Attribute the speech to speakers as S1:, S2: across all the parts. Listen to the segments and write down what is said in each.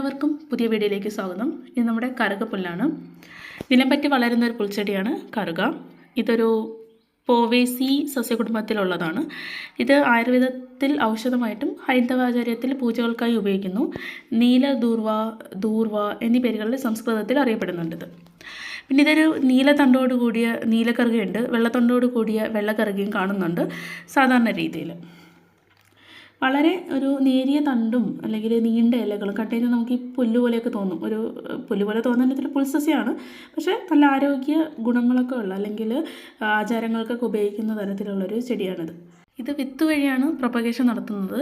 S1: എല്ലാവർക്കും പുതിയ വീഡിയോയിലേക്ക് സ്വാഗതം. ഇത് നമ്മുടെ കറുക പുല്ലാണ് നിലംപറ്റി വളരുന്ന ഒരു പുൽച്ചെടിയാണ് കറുക. ഇതൊരു പോവേസി സസ്യകുടുംബത്തിലുള്ളതാണ്. ഇത് ആയുർവേദത്തിൽ ഔഷധമായിട്ടും ഹൈന്ദവാചാര്യത്തിൽ പൂജകൾക്കായി ഉപയോഗിക്കുന്നു. നീല ദൂർവ ദൂർവ എന്നീ പേരുകളിൽ സംസ്കൃതത്തിൽ അറിയപ്പെടുന്നുണ്ട് പിന്നെ ഇതൊരു നീലത്തണ്ടോട് കൂടിയ നീലക്കറുകയുണ്ട്. വെള്ളത്തണ്ടോട് കൂടിയ വെള്ളക്കറുകയും കാണുന്നുണ്ട് സാധാരണ രീതിയിൽ. വളരെ ഒരു നേരിയ തണ്ടും അല്ലെങ്കിൽ നീണ്ട ഇലകളും കട്ട് കഴിഞ്ഞാൽ നമുക്ക് ഈ പുല്ല് പോലെയൊക്കെ തോന്നും. ഒരു പുല്ല് പോലെ തോന്നുന്ന ഇത്തിരി പുൽസസ്യമാണ് പക്ഷേ നല്ല ആരോഗ്യ ഗുണങ്ങളൊക്കെ ഉള്ള അല്ലെങ്കിൽ ആചാരങ്ങൾക്കൊക്കെ ഉപയോഗിക്കുന്ന തരത്തിലുള്ളൊരു ചെടിയാണിത്. ഇത് വിത്ത് വഴിയാണ് പ്രൊപ്പഗേഷൻ നടത്തുന്നത്.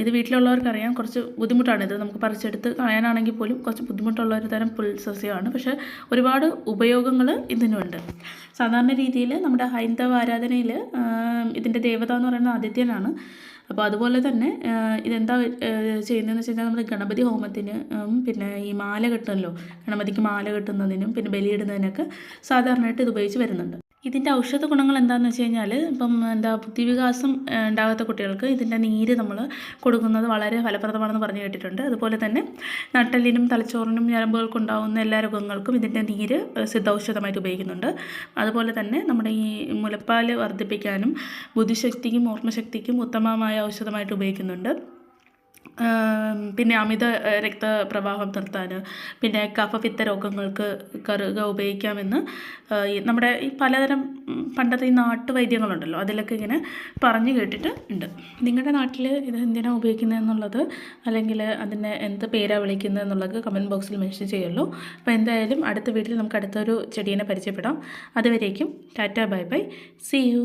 S1: ഇത് വീട്ടിലുള്ളവർക്കറിയാം കുറച്ച് ബുദ്ധിമുട്ടാണ് ഇത്. നമുക്ക് പറിച്ചെടുത്ത് കളയാനാണെങ്കിൽ പോലും കുറച്ച് ബുദ്ധിമുട്ടുള്ള ഒരു തരം പുൽസസ്യമാണ്. പക്ഷേ ഒരുപാട് ഉപയോഗങ്ങൾ ഇതിനുണ്ട്. സാധാരണ രീതിയിൽ നമ്മുടെ ഹൈന്ദവ ആരാധനയിൽ ഇതിന്റെ ദേവത എന്ന് പറയുന്നത് ആദിത്യനാണ്. അപ്പോൾ അതുപോലെ തന്നെ ഇതെന്താ ചെയ്യുന്നതെന്ന് വെച്ച് കഴിഞ്ഞാൽ നമ്മൾ ഗണപതി ഹോമത്തിന് പിന്നെ ഈ മാല കെട്ടുമല്ലോ ഗണപതിക്ക് മാല കെട്ടുന്നതിനും പിന്നെ ബലിയിടുന്നതിനൊക്കെ സാധാരണയായിട്ട് ഇത് ഉപയോഗിച്ച് വരുന്നുണ്ട്. ഇതിന്റെ ഔഷധ ഗുണങ്ങൾ എന്താണെന്ന് വെച്ച് കഴിഞ്ഞാൽ ഇപ്പം എന്താ ബുദ്ധിവികാസം ഉണ്ടാകാത്ത കുട്ടികൾക്ക് ഇതിന്റെ നീര് നമ്മൾ കൊടുക്കുന്നത് വളരെ ഫലപ്രദമാണെന്ന് പറഞ്ഞു കേട്ടിട്ടുണ്ട്. അതുപോലെ തന്നെ നട്ടലിനും തലച്ചോറിനും ഞരമ്പുകൾക്കും ഉണ്ടാകുന്ന എല്ലാ രോഗങ്ങൾക്കും ഇതിന്റെ നീര് സിദ്ധൌഷധമായിട്ട് ഉപയോഗിക്കുന്നുണ്ട്. അതുപോലെ തന്നെ നമ്മുടെ ഈ മുലപ്പാൽ വർദ്ധിപ്പിക്കാനും ബുദ്ധിശക്തിക്കും ഓർമ്മശക്തിക്കും ഉത്തമമായ ഔഷധമായിട്ട് ഉപയോഗിക്കുന്നുണ്ട്. പിന്നെ അമിത രക്തപ്രവാഹം നിർത്താൻ പിന്നെ കഫപിത്ത രോഗങ്ങൾക്ക് കറുക ഉപയോഗിക്കാമെന്ന് നമ്മുടെ ഈ പലതരം പണ്ടത്തെ ഈ നാട്ടുവൈദ്യങ്ങളുണ്ടല്ലോ അതിലൊക്കെ ഇങ്ങനെ പറഞ്ഞു കേട്ടിട്ട് ഉണ്ട്. നിങ്ങളുടെ നാട്ടിൽ ഇത് എന്തിനാണ് ഉപയോഗിക്കുന്നത് എന്നുള്ളത് അല്ലെങ്കിൽ അതിനെ എന്ത് പേരാണ് വിളിക്കുന്നത് എന്നുള്ളത് കമന്റ് ബോക്സിൽ മെൻഷൻ ചെയ്യുള്ളൂ. അപ്പോൾ എന്തായാലും അടുത്ത വീട്ടിൽ നമുക്ക് അടുത്തൊരു ചെടീനെ പരിചയപ്പെടാം. അതുവരേക്കും tata bye bye. See you